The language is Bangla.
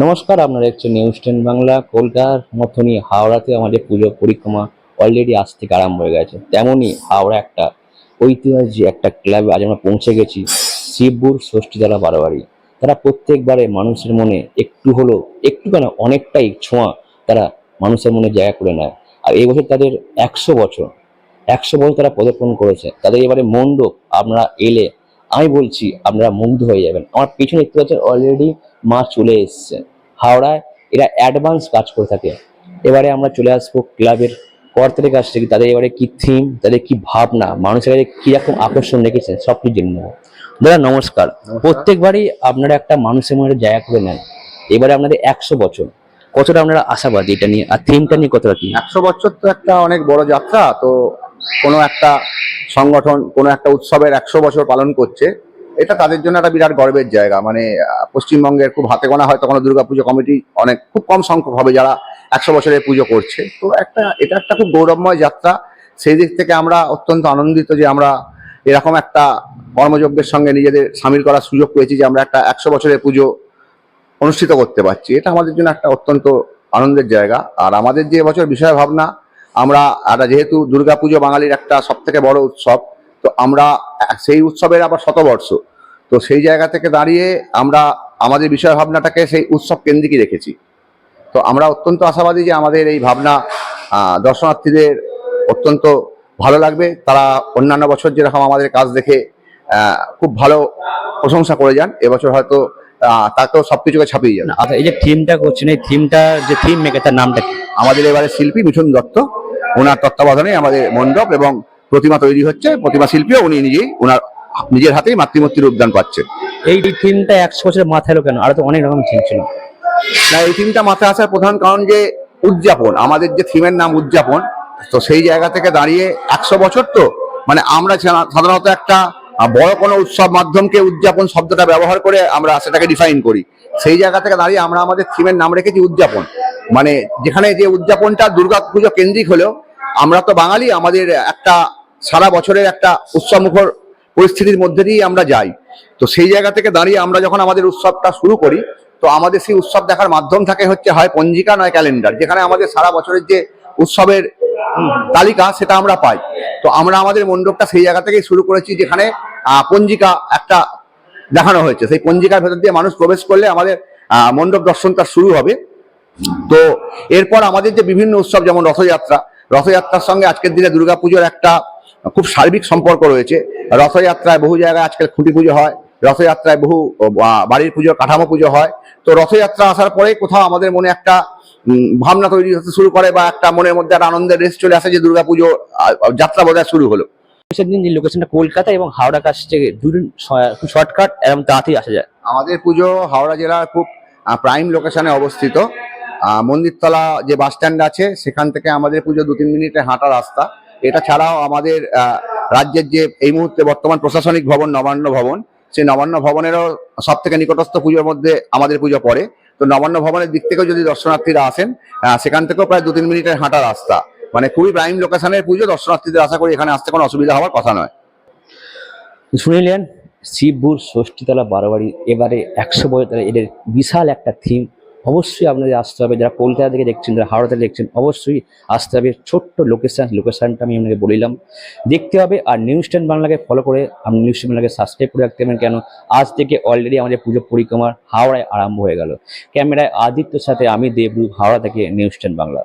নমস্কার, আপনারা দেখছেন নিউজ টেন বাংলা কলকাতার মতনই হাওড়াতে আমাদের পুজো পরিক্রমা অলরেডি আজ থেকে আরম্ভ হয়ে গেছে। তেমনই হাওড়া একটা ঐতিহাসিক একটা ক্লাবে আজ আমরা পৌঁছে গেছি, শিবপুর ষষ্ঠীতলা বারোয়ারি। তারা প্রত্যেকবারে মানুষের মনে একটু হলো একটু কেন অনেকটাই ছোঁয়া তারা মানুষের মনে জায়গা করে নেয়। আর এই বছর তাদের একশো বছর একশো বছর তারা পদার্পণ করেছে। তাদের এবারে মণ্ডপ, আপনারা এলে আমি বলছি আপনারা মুগ্ধ হয়ে যাবেন। আমার পিছনে দেখতে পাচ্ছেন অলরেডি মা চলে এসছে। হাওড়ায় এরা অ্যাডভান্স কাজ করে থাকে। এবারে আমরা চলে আসব ক্লাবের কর্তাদের কাছ থেকে। তাদের এবারে কি থিম তাদের কি ভাবনা মানুষের কাছে কীরকম আকর্ষণ রেখেছেন সব কিছু জেনে নেব। দাদা নমস্কার। প্রত্যেকবারই আপনারা একটা মানুষের মনে জায়গা করে নেন। এবারে আপনাদের একশো বছর। কতটা আপনারা আশাবাদী এটা নিয়ে? আর থিমটা নিয়ে কতটা কি? একশো বছর তো একটা অনেক বড় যাত্রা তো কোনো একটা সংগঠন কোনো একটা উৎসবের একশো বছর পালন করছে, এটা তাদের জন্য একটা বিরাট গর্বের জায়গা। মানে পশ্চিমবঙ্গের খুব হাতে গোনা হয়তো কোনো দুর্গাপুজো কমিটি অনেক, খুব কম সংখ্যক হবে যারা একশো বছরের পুজো করছে। তো একটা, এটা একটা খুব গৌরবময় যাত্রা। সেই দিক থেকে আমরা অত্যন্ত আনন্দিত যে আমরা এরকম একটা কর্মযজ্ঞের সঙ্গে নিজেদের সামিল করার সুযোগ পেয়েছি যে আমরা একটা একশো বছরের পুজো অনুষ্ঠিত করতে পারছি। এটা আমাদের জন্য একটা অত্যন্ত আনন্দের জায়গা। আর আমাদের যে এবছর বিষয় ভাবনা আমরা একটা যেহেতু দুর্গাপুজো বাঙালির একটা সব থেকে বড় উৎসব তো আমরা সেই উৎসবের আবার শতবর্ষ। তো সেই জায়গা থেকে দাঁড়িয়ে আমরা আমাদের বিষয় ভাবনাটাকে সেই উৎসব কেন্দ্রিকই রেখেছি। তো আমরা অত্যন্ত আশাবাদী যে আমাদের এই ভাবনা দর্শনার্থীদের অত্যন্ত ভালো লাগবে। তারা অন্যান্য বছর যেরকম আমাদের কাজ দেখে খুব ভালো প্রশংসা করে যান এবছর হয়তো তাকেও সব কিছুকে ছাপিয়ে যান আচ্ছা এই যে থিমটা করছেন এই থিমটা যে থিম মেকার তার নামটা কি? আমাদের এবারে শিল্পী মিঠুন দত্ত। ওনার তত্ত্বাবধানে আমাদের মণ্ডপ এবং প্রতিমা তৈরি হচ্ছে। প্রতিমা শিল্পীও উনি নিজেই ওনার নিজের হাতেই মাতৃমূর্তির উদ্যান পাচ্ছে এই থিমটা একশো বছরের মাথায় এলো কেন? আর তো অনেক রকম থিম ছিল। না এই থিমটা মাথায় আসার প্রধান কারণ যে উদযাপন আমাদের যে থিমের নাম উদযাপন তো সেই জায়গা থেকে দাঁড়িয়ে একশো বছর তো মানে আমরা সাধারণত একটা বড় কোনো উৎসব মাধ্যমকে উদযাপন শব্দটা ব্যবহার করে আমরা সেটাকে ডিফাইন করি। সেই জায়গা থেকে দাঁড়িয়ে আমরা আমাদের থিমের নাম রেখেছি উদযাপন। মানে যেখানে যে উদযাপনটা দুর্গা পুজো কেন্দ্রিক হলেও, আমরা তো বাঙালি, আমাদের একটা সারা বছরের একটা উৎসবমুখর পরিস্থিতির মধ্যে দিয়ে আমরা যাই। তো সেই জায়গা থেকে দাঁড়িয়ে আমরা যখন আমাদের উৎসবটা শুরু করি, তো আমাদের সেই উৎসব দেখার মাধ্যম থাকে হচ্ছে, হয় পঞ্জিকা নয় ক্যালেন্ডার, যেখানে আমাদের সারা বছরের যে উৎসবের তালিকা সেটা আমরা পাই। তো আমরা আমাদের মণ্ডপটা সেই জায়গা থেকেই শুরু করেছি, যেখানে পঞ্জিকা একটা দেখানো হয়েছে। সেই পঞ্জিকার ভেতর দিয়ে মানুষ প্রবেশ করলে আমাদের মণ্ডপ দর্শনটা শুরু হবে। তো এরপর আমাদের যে বিভিন্ন উৎসব যেমন রথযাত্রা রথযাত্রার সঙ্গে আজকের দিনে দুর্গাপুজোর একটা খুব সার্বিক সম্পর্ক রয়েছে। রথযাত্রায় বহু জায়গায় আজকাল খুঁটি পুজো হয় রথযাত্রায় বহু বাড়ির পুজো কাঠামো পুজো হয়। তো রথযাত্রা আসার পরে কোথাও আমাদের মনে একটা ভাবনা তৈরি হতে শুরু করে বা একটা মনের মধ্যে একটা আনন্দের রেস চলে আসে যে দুর্গাপুজো আহ, যাত্রা বোধহয় শুরু হলো। সেদিন যে লোকেশনটা কলকাতা এবং হাওড়া কাছ থেকে দুদিন শর্টকাট এবং তাড়াতাড়ি আসা যায়। আমাদের পুজো হাওড়া জেলার খুব প্রাইম লোকেশনে অবস্থিত। মন্দিরতলা যে বাস স্ট্যান্ড আছে, সেখান থেকে আমাদের পুজো দু তিন মিনিটে হাঁটা রাস্তা। এটা ছাড়াও আমাদের রাজ্যের যে এই মুহূর্তে বর্তমান প্রশাসনিক ভবন, নবান্ন ভবন, সেই নবান্ন ভবনেরও সব থেকে নিকটস্থ পুজোর মধ্যে আমাদের পুজো পড়ে। তো নবান্ন ভবনের দিক থেকেও যদি দর্শনার্থীরা আসেন সেখান থেকেও প্রায় দু তিন মিনিটের হাঁটা রাস্তা। মানে খুবই প্রাইম লোকেশনের পুজো, দর্শনার্থীদের আশা করি এখানে আসতে কোনো অসুবিধা হওয়ার কথা নয়। শুনিলেন, শিবপুর ষষ্ঠীতলা বারোয়ারি এবারে একশো বছর এদের বিশাল একটা থিম অবশ্যই আপনাদের আসতে হবে। যারা কলকাতা থেকে দেখছেন, যারা হাওড়া থেকে দেখছেন, অবশ্যই আসতে হবে। ছোট্ট লোকেশান লোকেশানটা আমি আপনাকে বলিলাম দেখতে হবে আর নিউজ টেন বাংলাকে ফলো করে আপনি নিউজ টেন বাংলাকে সাবস্ক্রাইব করে রাখতে পারেন। কেন? আজ থেকে অলরেডি আমাদের পুজো পরিক্রমার হাওড়ায় আরম্ভ হয়ে গেল। ক্যামেরায় আদিত্যর সাথে আমি দেবরূপ, হাওড়া থেকে নিউজ টেন বাংলা।